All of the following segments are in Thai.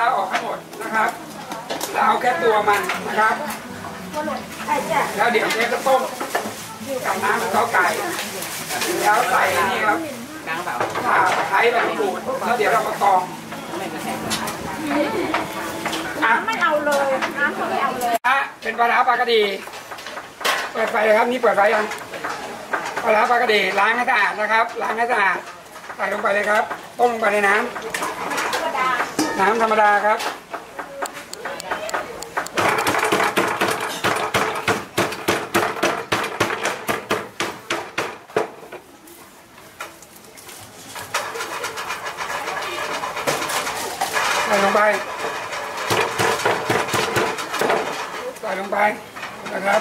เอาออกให้หมดนะครับแล้วเอาแค่ตัวมันนะครับ แล้วเดี๋ยวเชฟจะต้มกับน้ำข้าวไก่แล้วใส่นี่ครับข่าตะไคร้แบบขูดแล้วเดี๋ยวเรามาตองอะไม่เอาเลยน้ำเขาไม่เอาเลยอะเป็นปลาร้าปลากระดีเปิดไฟเลยครับนี่เปิดไฟยังปลาร้าปลากระดีล้างให้สะอาดนะครับ ล้างให้สะอาดใส่ลงไปเลยครับต้มลงไปในน้ำ น้ำธรรมดาครับ ใส่ลงไป ใส่ลงไปนะครับ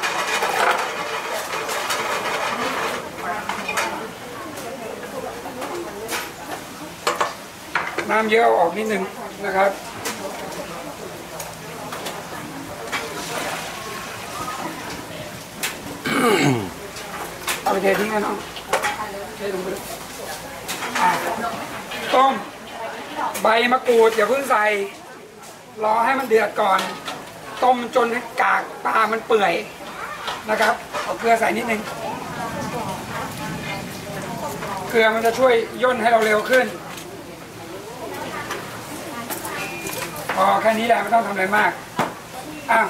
น้ำเยอะเอออกนิดนึง นะครับ เอาไปเททิ้งกันเนาะเทลงไปต้มใบมะกรูดอย่าเพิ่งใส่ รอให้มันเดือดก่อน ต้มจนกากปลามันเปื่อยนะครับ เอาเกลือใส่นิดนึง เกลือมันจะช่วยย่นให้เราเร็วขึ้น อแค่นี้แหละไม่ต้องทำอะไรมากอ้าว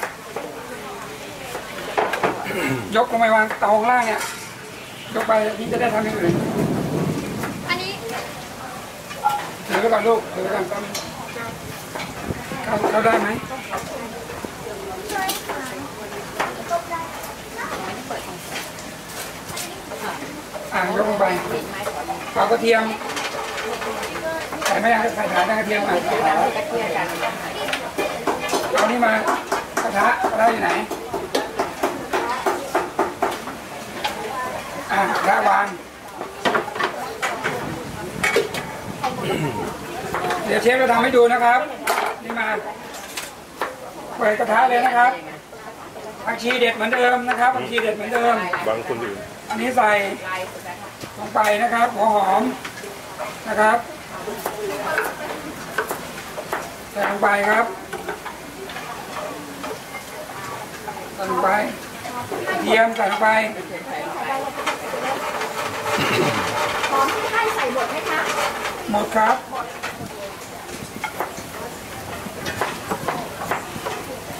ยกลงไปวางเตาข้างล่างเนี่ยยกไปพี่จะได้ทำอย่างอื่นอันนี้ถือไปก่อนลูกถือไปก่อนแป๊บนึงเข้าเข้าได้ไหมอะยกลงไปเอากระเทียมใส่ไม่ได้ใส่ฐานกระเทียมอะเอานี่มากระทะกระทะอยู่ไหนอะกระทะวางเดี๋ยวเชฟจะทำให้ดูนะครับ นี่มาเปิดกระทะเลยนะครับผักชีเด็ดเหมือนเดิมนะครับผักชีเด็ดเหมือนเดิม บางคนอื่น อันนี้ใส่ลงไปนะครับหัวหอมนะครับ ใส่ลงไปครับใส่ลงไปกระเทียมใส่ลงไปหอมที่ให้ใส่หมดไหมคะหมดครับ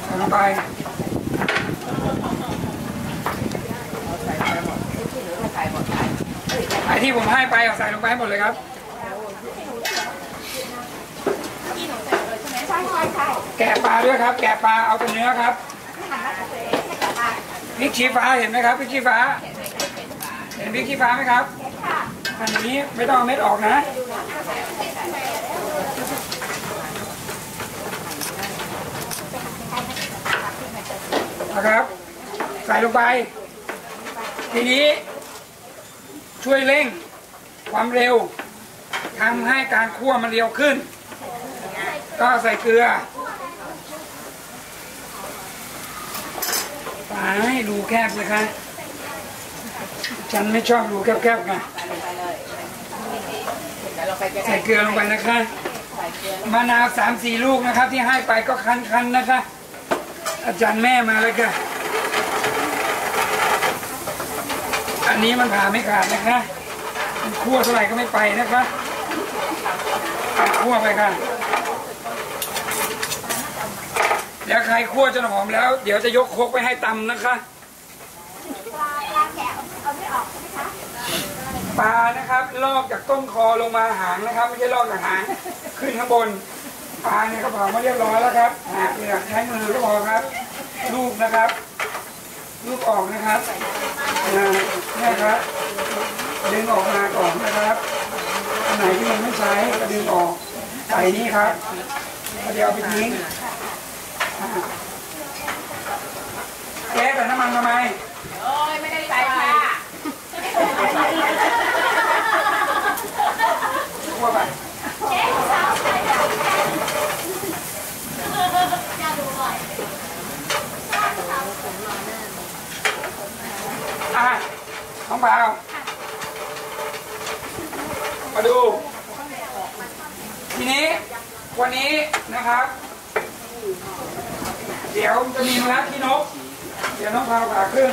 ใส่ลงไปไอ้ที่ผมให้ไปเอาใส่ลงไปให้หมดเลยครับ ใช่ใช่ใช่ แกะปลาด้วยครับ แกะปลาเอาเป็นเนื้อครับพริกชี้ฟ้าเห็นไหมครับพริกชี้ฟ้า เห็นพริกชี้ฟ้าไหมครับอันนี้ไม่ต้องเอาเม็ดออกนะนะครับ ใส่ลงไป ทีนี้ ช่วยเร่งความเร็วทำให้การคั่วมันเร็วขึ้น ก็ใส่เกลือไปรูแคบเลยค่ะฉันไม่ชอบรูแคบๆไงใส่เกลือลงไปนะคะมะนาวสามสี่ลูกนะครับ ที่ให้ไปก็คั้นๆนะคะ อาจารย์แม่มาเลยค่ะอันนี้มันผ่าไม่ขาดนะคะมันคั่วเท่าไหร่ก็ไม่ไปนะคะคั่วไปค่ะ เดี๋ยวใครคั่วจนหอมแล้ว เดี๋ยวจะยกโครกไปให้ตำนะคะ ปลาปลาแกะเอาไม่ออกใช่ไหมคะปลานะครับ ลอกจากต้นคอลงมาหางนะครับ ไม่ใช่ลอกจากหาง ขึ้นข้างบน ปลาเนี่ยก็เผามาเรียบร้อยแล้วครับหากเปลือกใช้มือก็พอครับ ลูกนะครับ ลูกออกนะครับอ่าเนี่ยครับ ดึงออกมาก่อนนะครับอันไหนที่มันไม่ใช้ก็ดึงออกใส่นี่ครับแล้วเดี๋ยวเอาไปทิ้ง เจ๊ใส่น้ำมันทำไม โอ้ยไม่ได้ใส่ค่ะกลัวไปเจ๊สาวใส่ดาวกันน่าดูบ่อยอะน้องเปล่ามาดู ทีนี้วันนี้นะครับ ดี๋ยวจะมีมะระขี้นก เดี๋ยวน้องพาวผ่าครึ่ง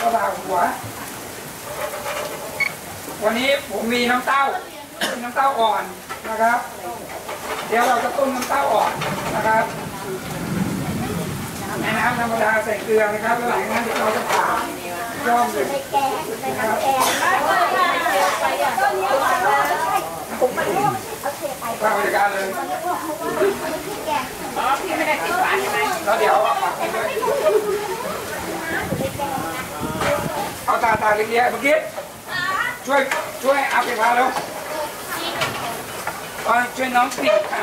ก็ผ่าหัว วันนี้ผมมีน้ำเต้าเป็นน้ำเต้าอ่อนนะครับ เดี๋ยวเราจะต้มน้ำเต้าอ่อนนะครับในน้ำธรรมดาใส่เกลือนะครับแล้วหลังจากนั้นเดี๋ยวเราจะผ่าย่อมเลยแกงเป็นน้ำแกงผมมันร่วมเอาเทไปผ่าบริการเลยพี่แกงแล้ว เดี๋ยวเอาผักไปด้วยเอาตาตาเลี้ยงๆเมื่อกี้ช่วยช่วยเอาไปพาแล้วเอาช่วยน้องปิดอะ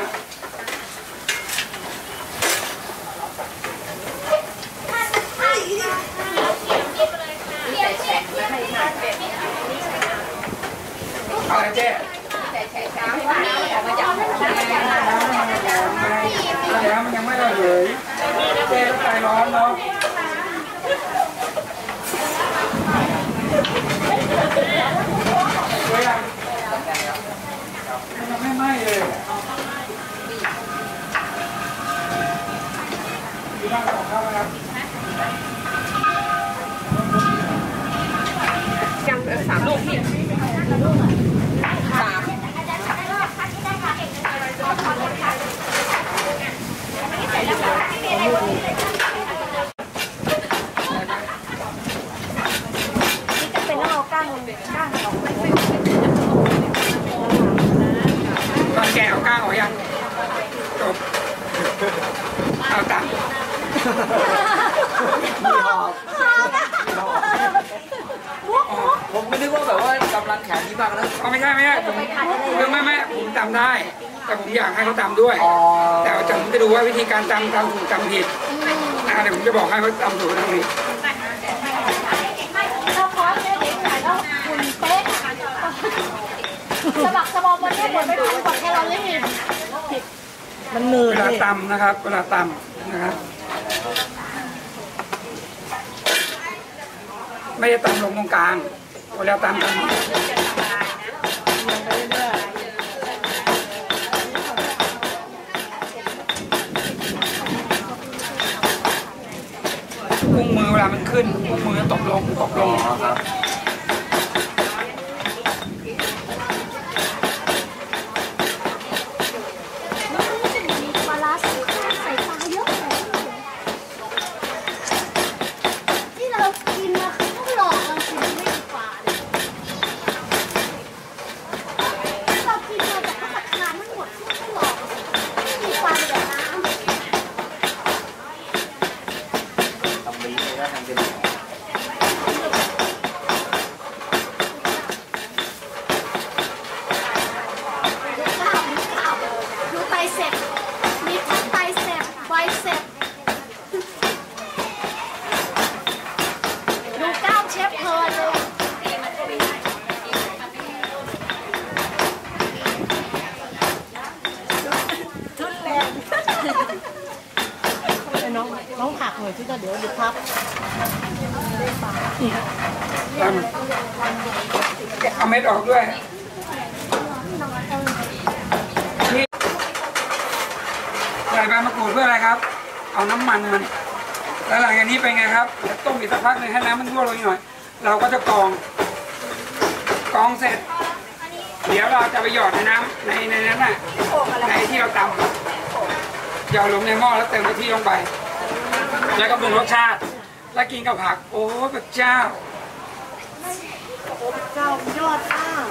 อะไรเจ๊น้ำมันยังไม่น้ำมั นยังไม่ระเหยเจ๊ต้องใจร้อนเนาะเฮ้ยอะมันยังไม่ไหม้เลยดีมากของเขาครับยังสามลูกพี่สาม จะ เป็นต้องเอาก้างก้างออกตอนแกะเอาก้างออกยังจบเอาตังค์ผมไม่นึกว่าแบบว่ากำลังแขนที่มากนะเอาไม่ใช่ไม่ใช่ผมไม่ไม่ผมจำได้ แต่ผมอยากให้เขาจำด้วย อ๋อ จะผมจะดูว่าวิธีการจำจำถูกจำผิดอ่าเดี๋ยวผมจะบอกให้ว่าจำถูกจำผิดเราขอเจ๊เด็กหน่อยแล้วคุณเป๊ะสะบักสะบอมวันนี้หมดไปพันกว่าแคลอรี่มันหนืเวดลาเลยตำนะครับ เวลาตำนะครับไม่ได้ตำลงตรงกลางเวลาตำตำ มือเวลามันขึ้นพวกมือตกลงตกลงปลาร้าใส่ใส่ปลาเยอะเลยที่เรากินมาเขาหลอกเรากินไม่ดีกว่าเลยเรากินมาจากพัตตาคารทั้งหมดเขาหลอกไม่มีปลาแบบน้ำ ทำดีเลยนะทำเป็น ดูกล้ามดูกล้ามดูไตเสร็จมีทั้งไตเสร็จไบเสร็จดูกล้ามเชฟเพลินเลย น้องน้องผักหน่อยที่จะเดี๋ยวเดี๋ยวพับ ตำเอาเม็ดออกด้วยนี่ใส่ใบมะกรูดเพื่ออะไรครับ เอาน้ำมันมัน แล้วหลังจากนี้เป็นไงครับเดี๋ยวต้มอีกสักพักหนึ่งให้น้ำมันรั่วลงอีกหน่อย เราก็จะกรอง กรองเสร็จ เดี๋ยวเราจะไปหยอดในน้ำในในนั้นน่ะในที่เราตำหยอดลงในหม้อแล้วเติมกะทิลงไป แล้วก็ปรุงรสชาติ แล้วกินกับผัก โอ้พระเจ้าเจ้ายอดอ้าง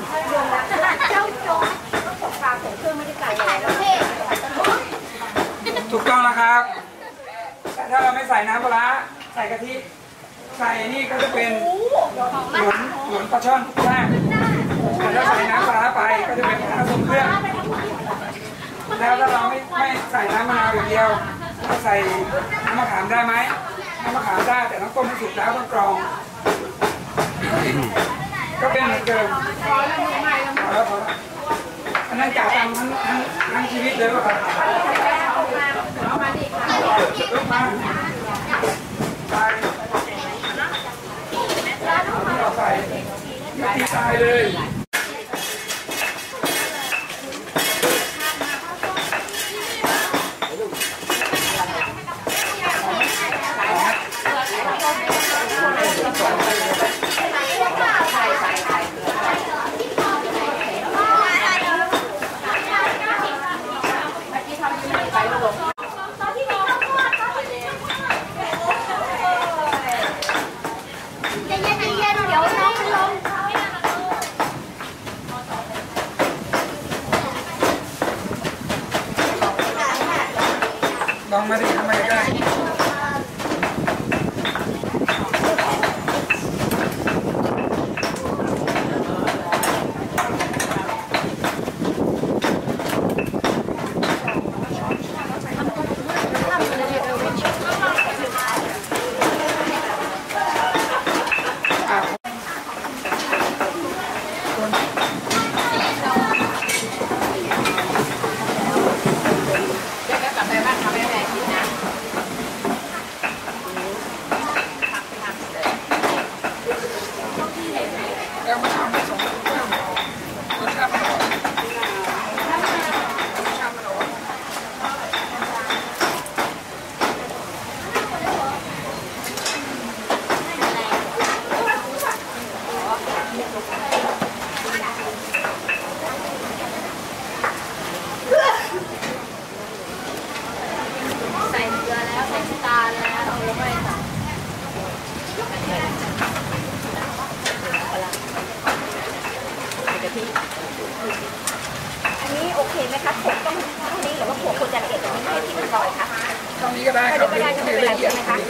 เจ้าโจ๊กปลาของเครื่องไม่ได้ไก่ไข่ประเภทถูกต้องแล้วครับแต่ถ้าเราไม่ใส่น้ำปลาร้าใส่กะทิ ใส่นี่ก็จะเป็นหลวนหลวนปลาช่อนแช่แต่ ถ้าใส่น้ำปลาไปก็จะเป็นปลาร้าทรงเครื่องแล้วถ้าเราไม่ไม่ใส่น้ำมะนาวอย่างเดียวก็ใส่น้ำมะขามได้ไหมน้ำมะขามได้แต่ต้องต้มให้สุกแล้วต้องกรอง ก็เป็นเหมือนเดิมพอแล้วพอแล้วอันนั้นจ่าตังค์ทั้งทั้งทั้งชีวิตเลยว่ะครับ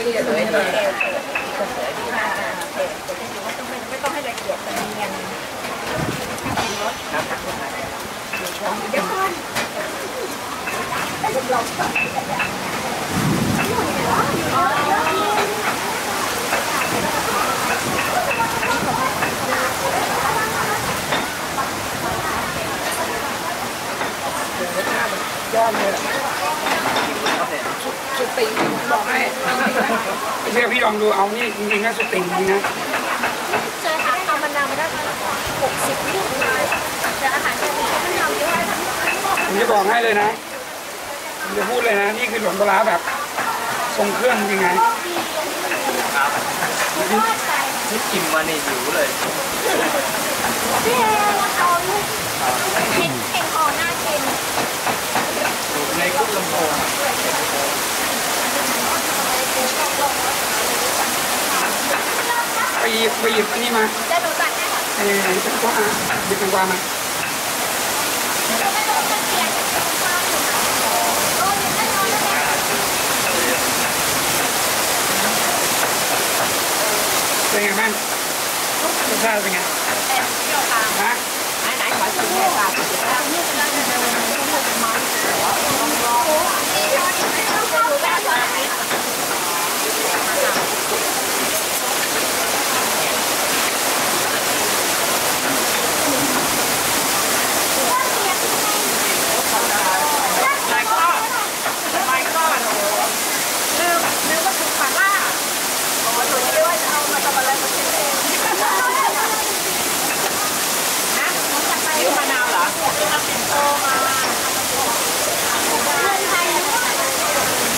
อียดเลยก็ได้ ยอดเลยสุดสุดติ่งบอกให้ไม่ เชื่อพี่ลองดูเอานี่จริงๆนะสุดติ่งจริงนะเจอค่ะเอามะนาวมาได้หกสิบลูกเลยแต่อาหารจะมีมะนาวเยอะผมจะบอกให้เลยนะผมจะพูดเลยนะ นี่คือหลนปลาร้าแบบทรงเครื่องจริงไงที่กินมานี่หิวเลยพี่เองเอาลูกเห็นเห็นของน่ากินอยู่ในคุกลำโพงอะ ไปหยิบไปหยิบอันนี้มาจะดูจัดให้ค่ะเออเป็นกวาหยิบเป็นกวามาไม่ต้องจะเป็นไงบ้างรสชาติเป็นไงเปรี้ยวตามฮะไหนไหนขอชิมหน่อยค่ะไม่ก็ไม่ก็ลืมลืมว่าถูกฝังล่าโอ้หนูคิดว่าจะเอามาทำอะไรมากินเองนะซื้อมะนาวเหรอซื้อมาเป็นโตมา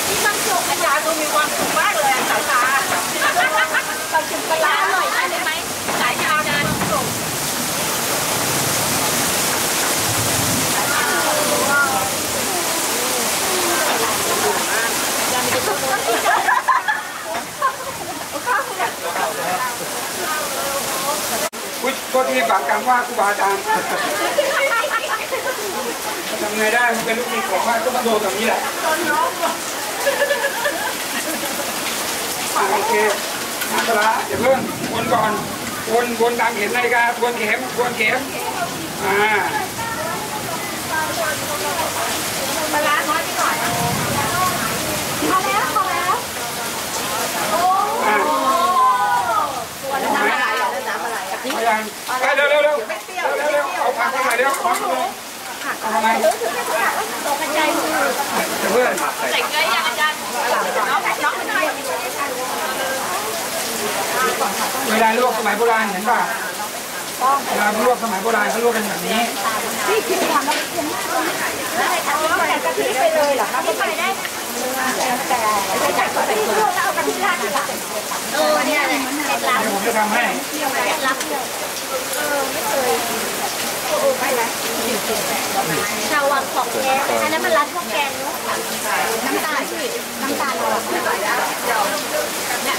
มีความสุข อาจารย์ดูมีความสุขมากเลยสายตาต้องชิมปลาร้า อ ห ร่ น่ อ อย ย ได้ไหม สายตาจานสุก อุ้ยโทษทีบาปกรรมว่าครูบาอาจารย์ทำไงได้มันเป็นลูกศิษย์ของว่าก็มาโดนแบบนี้แหละอะโอ เคน้ำปลาร้าอย่าเพิ่งวนก่อนวนวนตามเข็มนาฬิกาวนเข็มวนเข็มอ่าปลาร้าน้อยไปหน่อยพอแล้วพอแล้วอ่าน้ำอะไรอะน้ำอะไรอะพยายามไปเร็วเร็วเร็วเร็วเร็วเอาผักมาหน่อยเร็วเอาผักมาเลยเอาทำไมตกใจมือเดี๋ยวเพื่อนใส่เกลือยังอาจารย์น้องน้องหน่อย เวลาลวกสมัยโบราณเห็นป่ะเวลาลวกสมัยโบราณเขาลวกกันแบบนี้ที่คิดทำแล้วเป็นกะทิไปเลยเหรอคะไปได้แต่ไม่ใช่ใส่เกลือเราเอากะทิราดดีกว่าเออเนี่ยเคล็ดลับผมจะทำให้เคล็ดลับเลยเออไม่เคยชาววังของแกอันนั้นมันรัดพวกแกงเนาะน้ำตาลน้ำตาลเราอะ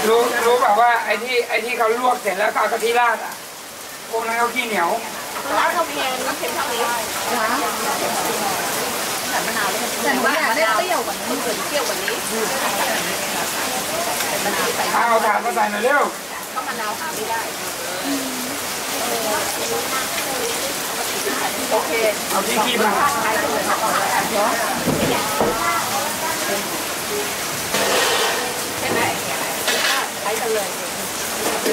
รู้รู้แบบว่าไอ้ที่ไอ้ที่เขาลวกเสร็จแล้วก็เอากะทิราดอะ พวกนั้นเขาขี้เหนียวรัดข้าวแกงน้ำเค็มเท่านี้แต่ว่าอยากได้เปรี้ยวกว่านี้มันเกิดเปรี้ยวกว่านี้เอาเอาถาดมาใส่หน่อยเร็วก็มะนาวหาไม่ได้ โอเค เอาที่ขี้มา ใช่ไหมใช้กัน เลย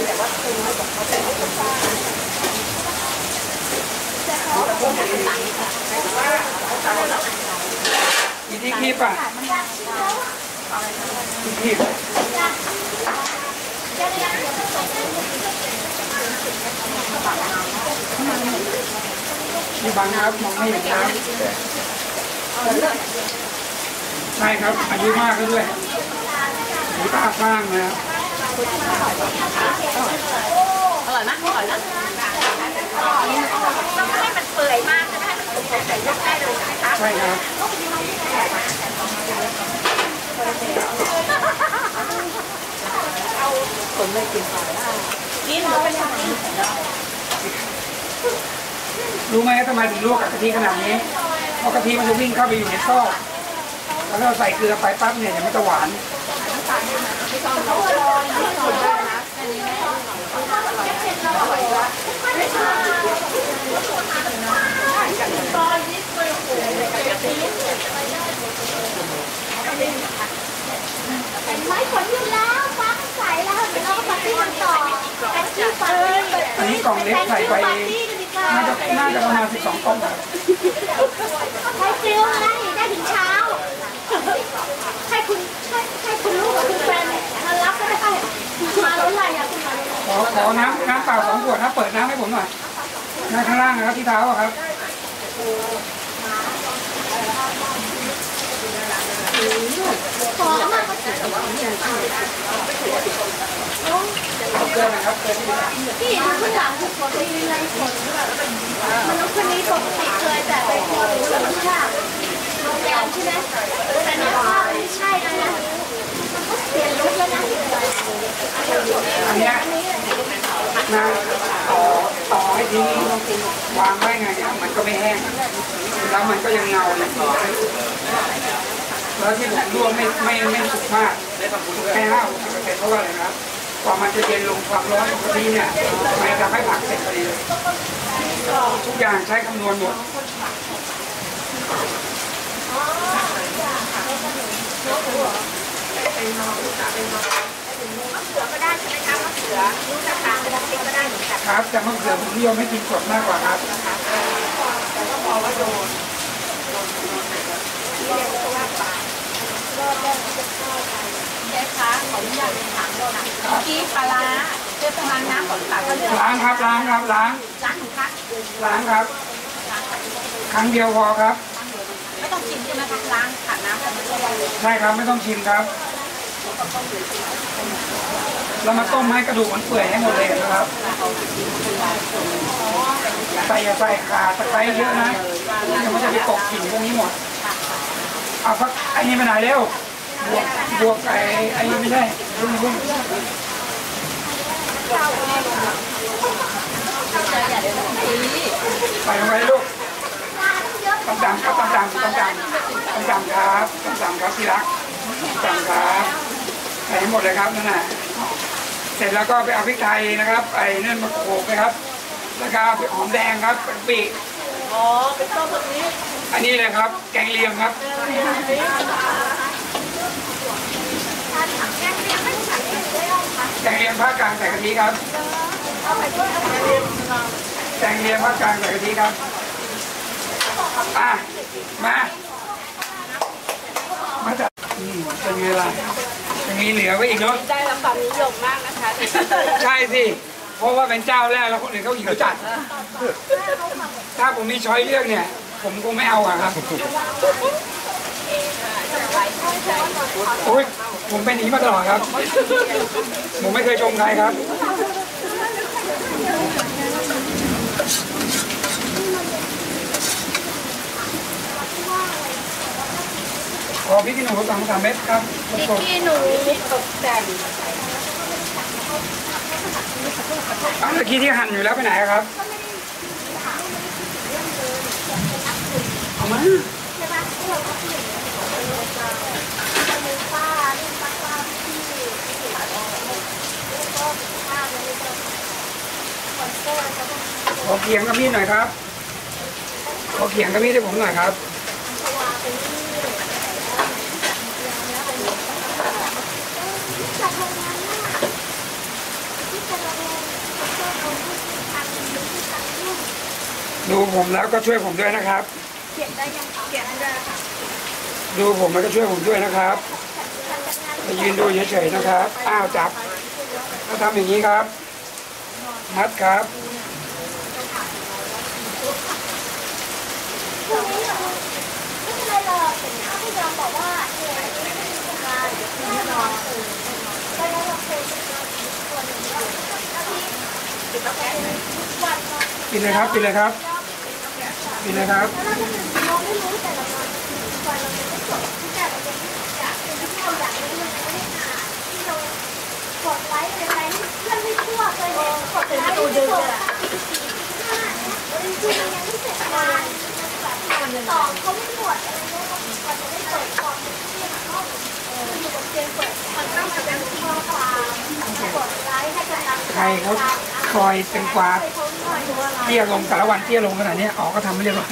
แต่ว่าปรุงให้แบบเขาเป็นคนป้ามีที่ขี้ป่ะที่ขี้ที่บังครับมองไม่เห็นครับใช่ครับอายุมากแล้วด้วยหูตาข้างนะครับ อร่อยไหมอร่อยนะต้องให้มันเปื่อยมากจะได้ให้มันสุกใส่ยกได้เลยใช่ไหมคะใช่ครับกินหรือเป็นยังไงรู้ไหมทำไมถึงลวกกับกะทิขนาดนี้เพราะกะทิมันจะวิ่งเข้าไปอยู่ในซอกแล้วเราใส่เกลือไปปั๊บเนี่ยเดี๋ยวมันจะหวาน อยู่แล้วฟ้ามันใสแล้วเดี๋ยวก็ปาร์ตี้ต่อปาร์ตี้อันนี้กล่องเล็กใส่ไปปากกว่าน่าจะน่าจะประมาณ12กล่องครับให้ฟิลได้ได้ถึงเช้า ให้คุณให้ให้คุณลูกกับคุณแฟนมารับก็ได้มาแล้วอะไรอะคุณมาแล้ว ข อขอน้ำน้ำเปล่าสองขวดนะเปิดน้ำให้ผมหน่อยน้ำข้างล่างนะครับที่เท้าครับหอมมากกลือหนะครับเกลือที่พี่ดูข้างหลังถูกกดมีอะไรผลมนุษย์คนนี้ปกติเคยแต่ไปพอรู้แล้วมันยากโรงแรมใช่ไหมแต่เนี่ยภาพไม่ใช่แล้วนะเปลี่ยนลุคแล้วนะอันนี้ นะต่อต่อให้ทิ้วางไว้ไงเนี่ยมันก็ไม่แห้ง แล้วมันก็ยังเงาอย่างนี้แล้วที่ผมลวกไม่ไม่ไม่สุกมากแค่ห้าหกสิบเปอร์เซ็นต์เพราะว่าอะไรนะครับกว่ามันจะเย็นลงความร้อนของกะทิเนี่ยมันจะทำให้ผักเสร็จพอดีเลยทุกอย่างใช้คำนวณหมดเสือ ก็ได้ใช่ไหมคะมะเขือลูกนะคะไม่ต้องกินก็ได้เหมือนกันครับ แต่มะเขือผมนิยมไม่กินสดมากกว่าครับเชฟคะขออนุญาตถามด้วยนะเมื่อกี้ปลาร้าเชฟประมาณน้ำก่อนตักก็เลือกล้างครับล้างครับล้างล้างหนึ่งครั้งล้างครับ ครั้งเดียวพอครับ ไม่ต้องกินใช่ไหมคะล้างขาดน้ำกันไม่ได้เลยใช่ครับไม่ต้องชิมครับ เรามาต้มให้กระดูกมันเปื่อยให้หมดเลยนะครับใส่อย่าใส่ขาตะไคร้เยอะนะเดี๋ยวมันจะไปตกกลิ่นพวกนี้หมดเอาพักไอ้นี่ไปไหนเร็วบวกบวกไอ้ไอ้นี่ไม่ใช่รุ่งรุ่งใส่ลงไปลูกตำดำครับตำดำตำดำตำดำครับตำดำครับที่รักตำดำครับ ใส่ให้หมดเลยครับนั่นน่ะเสร็จแล้วก็ไปเอาพริกไทยนะครับ ไอ้นั่นมาโขลกนะครับ แล้วก็เอาหอมแดงครับเป็นปีกอ๋อเป็นต้มแบบนี้ อันนี้เลยครับ แกงเลียงครับแกงเลียงภาคกลางใส่กะทิครับแกงเลียงภาคกลางใส่กะทิครับอะมา มาจัดอืมเป็นไงล่ะยัง มีเหลือไว้อีกเนาะได้รับความนิยมมากนะคะใช่สิ เพราะว่าเป็นเจ้าแรกแล้วคนอื่นเขาหิวจัด ถ้าผมมีช้อยเลือกเนี่ย ผมคงไม่เอาอะครับโอ้ยผมเป็นอย่างนี้มาตลอดครับ ผมไม่เคยชมใครครับ ขอพริกขี้หนูสองสามเม็ดครับพริกสดขี้หนูตกแต่งๆอ้าวเมื่อกี้ที่หั่นอยู่แล้วไปไหนอะครับเอามาใช่ปะที่เราก็เปลี่ยนมันมีป้าเนี่ยป้าป้าที่ที่แล้วก็ป้าเลยก็คอนเสิร์ตแล้วก็ขอเขียงกับมีดหน่อยครับ ขอเขียงกับมีดให้ผมหน่อยครับ วางไปนี่จากโรงงานน่ะที่จะโรงงานก็เอาที่ทางนี้ที่ทางนู้น ดูผมแล้วก็ช่วยผมด้วยนะครับ เขียนได้ยังเขียนได้ค่ะดูผมแล้วก็ช่วยผมด้วยนะครับไปยืนดูเฉยๆนะครับ อ้าวจับถ้าทำอย่างนี้ครับ มัดครับพรุ่งนี้เราไรหรอกถ้าพี่ยอมบอกว่าเดี๋ยวไม่มีการแน่นอนไปแล้วเราเคยจะเจอคนหนึ่งแล้วอาทิตย์ทุกวันเนาะปิดเลยครับปิดเลยครับ ปิดเลยครับแล้วเราจะถึงเราไม่รู้แต่ละวันทุกวันเราจะไม่จบที่แต่เราจะอยากเป็นที่เราอยากรู้มันไม่ได้อ่านที่เรากดไว้เป็นไรเพื่อนไม่ทั่วเลยกดไลค์ไม่จบห้าเนี่ยจริงๆยังไม่เสร็จงานสองเขาไม่หมดอะไรเงี้ยเขากว่าจะได้เปิดคอมที่ห้อบนเปิดมันต้อน ใครเขาคอยเป็นกวาดเตี้ยลงแต่ละวันเตี้ยลงขนาดนี้ออกก็ทำไม่เรียบร้อย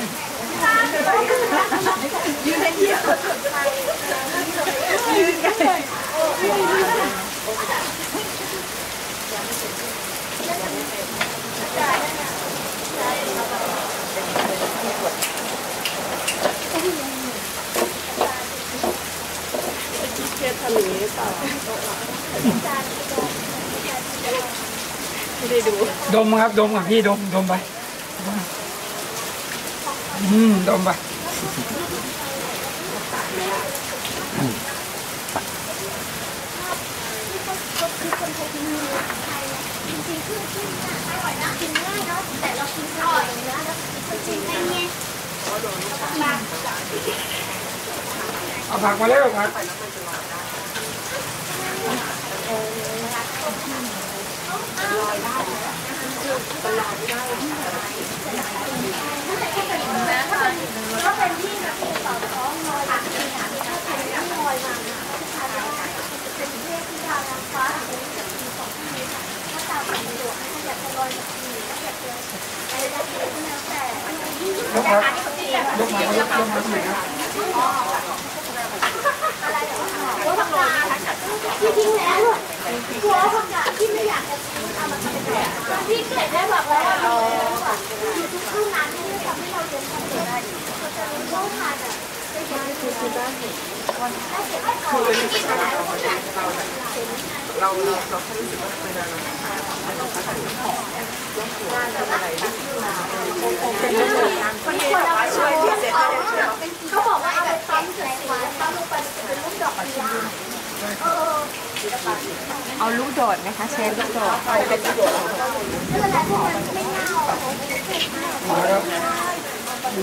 ยืนให้เที่ยวยืนกันด มครับดมกับพี่ดมดมไปอืมดมไปคือคนไทยกินมีไทยจริงๆคือกินอร่อยนะกินง่ายเนาะแต่เรากินอร่อยนะแล้วคนจีนไม่เงี้ย เอาผักมาเร็วผักก็เป็นที่แบบต่อท้องลอยมาที่ไหนถ้าเป็นที่ลอยมาผู้ชายเป็นเทพที่ดาวนางฟ้าเป็นจากปีสองที่นี้ค่ะถ้าตามไปดูให้อยากจะลอยแบบนี้แล้วอยากจะอะไรแบบนี้ก็แล้วแต่ยกครับยกมา ยกยกาหน่อยครับที่ทิ้งแล้วกลัวคนอะที่ไม่อยากจะทิ้งเอามาทำแบบพี่เกิดได้บอกแล้วอยู่ทุกเท่านั้นที่ทำให้เราเรียนทำได้เราจะรู้ว่าทานอะจะเห็นคือคือได้เห็นได้เห็นไม่พอที่จะได้ว่าอยาเราเราเราแค่รู้สึกว่าเป็นอะไรมันต้องพัฒนาของงานอะไรเป็นเรื่องคนที่เราช่วยพิเศษเขาบอกว่าเอาไปปั๊มใส่ขวานปั๊มลงไปจะเดอกกุหลาบเออเอาลูกโดดไหมคะเชฟลูกโดดเป็นไรพวกมันไม่เน่ามาครับ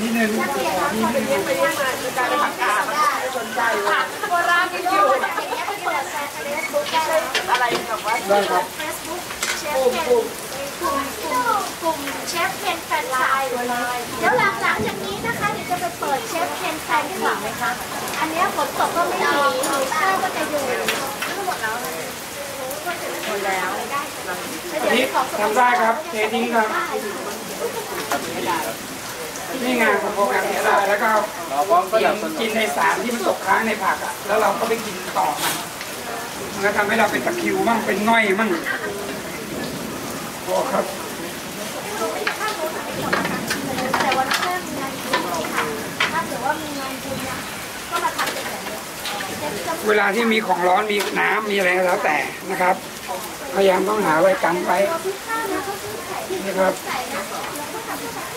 นิดนึงนิดนึงโบราณกันอยู่อย่างเงี้ยไปเปิดแฟนเฟซบุ๊กได้เลยอะไรแบบว่าเฟซบุ๊กเชฟเพน กลุ่มกลุ่มกลุ่มเชฟเพนแฟนไลน์แล้วหลังหลังจากนี้นะคะเดี๋ยวจะไปเปิดเชฟเพนแฟนคลับไหมคะอันนี้ฝนตกก็ไม่มีหนูข้าวก็จะอยู่ทั้งหมดแล้วหมดแล้วนี่ทำได้ครับเททิ้งครับนี่ไงผมบอกแบบนี้ได้แล้วก็เราร้อมก็กินกินในสารที่มันตกค้างในผักอะแล้วเราก็ไปกินต่อมันมันก็ทำให้เราเป็นตะคิวมั่งเป็นง่อยมั่ง อ้ครับแต่วันแรกมีงานบุญค่ะถ้าเกิดว่ามีงานบุญนะก็มาทำเป็นแบบนี้เวลาที่มีของร้อนมีน้ำมีอะไรก็แล้วแต่นะครับ พยายามต้องหาไว้กันไว้พิซซ่านะเขาซื้อไข่ที่นะครับใส่นะเราก็ทำให้แบบ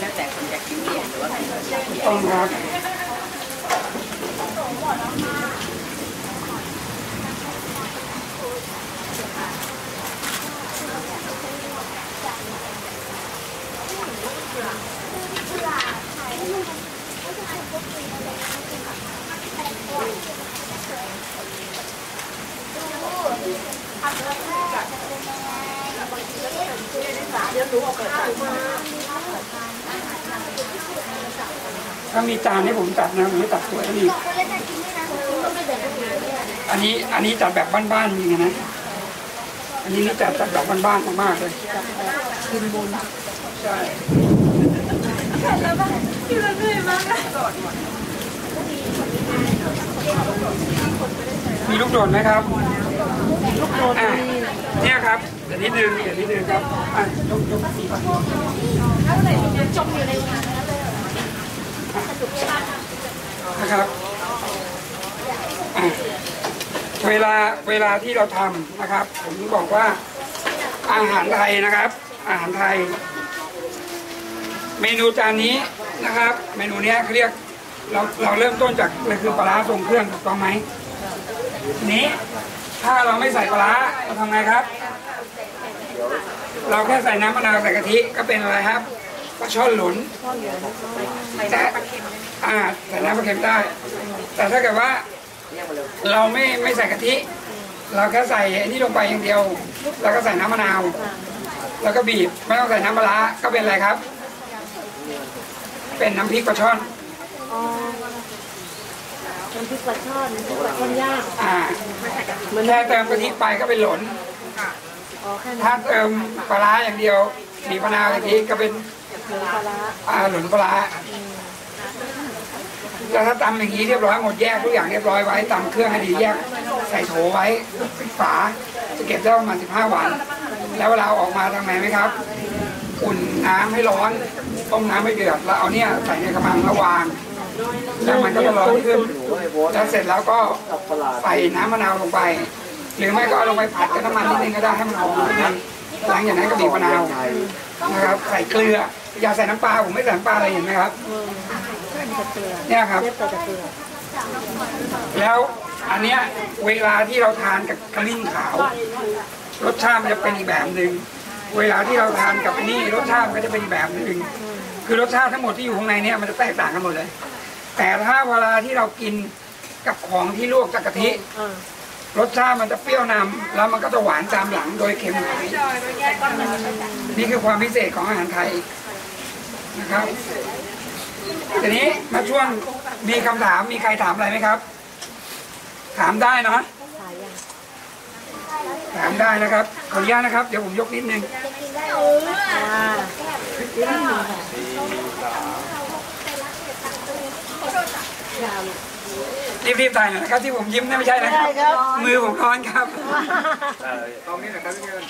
แล้วแต่คนอยากกินเบียร์หรือว่าต้องครับ ถ้ามีจานให้ผมตัดนะผมจะตัดสวยนี่อันนี้อันนี้จัดแบบบ้านๆจริงนะ อันนี้นี่จัดจัดแบบบ้านๆมากๆเลยคืนบุญใช่ มีลูกโดดไหมครับ ลูกโดดอะเนี่ยครับ เดี๋ยวนิดนึงเดี๋ยวนิดนึงครับ อะยกยกสีก่อนจมอยู่ในถังนั้นเลยนะครับ เวลาเวลาที่เราทำนะครับ ผมบอกว่าอาหารไทยนะครับ อาหารไทย เมนูจานนี้นะครับ เมนูเนี้ยเขาเรียกเราเราเริ่มต้นจากเลยคือปลาร้าทรงเครื่องถูกต้องไหมนี้ถ้าเราไม่ใส่ปลาร้าเราทำไงครับ เราแค่ใส่น้ำมะนาวใส่กะทิก็เป็นอะไรครับปลาช่อนหลุนแต่อ่าใส่น้ำปลาเค็มได้ แต่ถ้าเกิดว่าเราไม่ไม่ใส่กะทิ เราแค่ใส่อันนี้ลงไปอย่างเดียว แล้วก็ใส่น้ำมะนาว แล้วก็บีบไม่ต้องใส่น้ำปลาร้าก็เป็นอะไรครับ เป็นน้ำพริกปลาช่อน อ๋อน้ำพริกปลาช่อนน้ำพริกปลาช่อนย่างอ่าแค่เติมกะทิไปก็เป็นหลน อ๋อแค่นี้ถ้าเติมปลาร้าอย่างเดียวมีมะนาวกะทิก็เป็นเหลือปลาร้าอ่าหลุนปลาร้าแล้วถ้าตำอย่างนี้เรียบร้อยหมดแยกทุกอย่างเรียบร้อยไว้ตำเครื่องให้ดีแยกใส่โถไว้ปิดฝาจะเก็บได้ประมาณ15 วัน แล้วเวลาเอาออกมาทำไงไหมครับ อุ่นน้ำให้ร้อนต้มน้ำให้เดือดแล้วเอาเนี่ยใส่ในกระมังแล้ววางแล้วมันก็จะร้อนขึ้นแล้วเสร็จแล้วก็ใส่น้ำมะนาวลงไป หรือไม่ก็เอาลงไปผัดกับน้ำมันนิดนึงก็ได้ให้มันหอมนิดนึงหลังจากนั้นก็บีบมะนาวนะครับใส่เกลืออย่าใส่น้ำปลาผมไม่ใส่น้ำปลาเลยเห็นไหมครับเนี่ยครับ แล้วอันเนี้ยเวลาที่เราทานกับกระลิ่งขาว รสชาติมันจะเป็นอีกแบบหนึ่ง เวลาที่เราทานกับอันนี้รสชาติมันก็จะเป็นแบบหนึ่งคือรสชาติทั้งหมดที่อยู่ข้างในเนี่ยมันจะแตกต่างกันหมดเลย แต่ถ้าเวลาที่เรากินกับของที่ลวกจากกะทิรสชาติมันจะเปรี้ยวนำแล้วมันก็จะหวานตามหลังโดยเค็มหายนี่คือความพิเศษของอาหารไทยนะครับทีนี้มาช่วงมีคำถามมีใครถามอะไรไหมครับ ถามได้เนาะ ถามได้นะครับ ขออนุญาตนะครับ เดี๋ยวผมยกนิดนึงอ่าลิ้นหนึ่งค่ะยาวลูกรีบๆถ่ายหน่อยนะครับ ที่ผมยิ้มเนี่ยไม่ใช่นะครับได้ครับ มือผมร้อนครับตรงนี้นะครับพี่เงิน